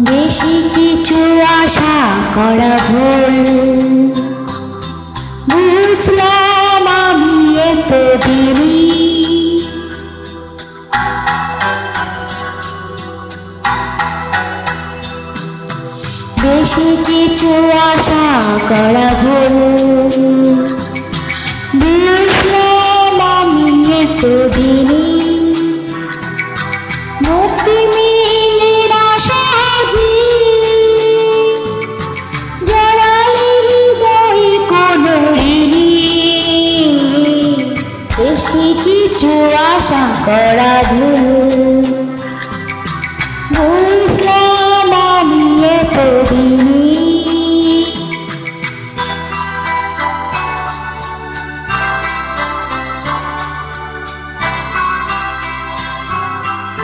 বেশি কিছু আশা করা ভুল। বুঝলাম আমি এতদিনই বেশি কিছু আশা করা ভুল। বুঝলাম আমি এতদিনই মুক্তি কিছু আশা করা ভুল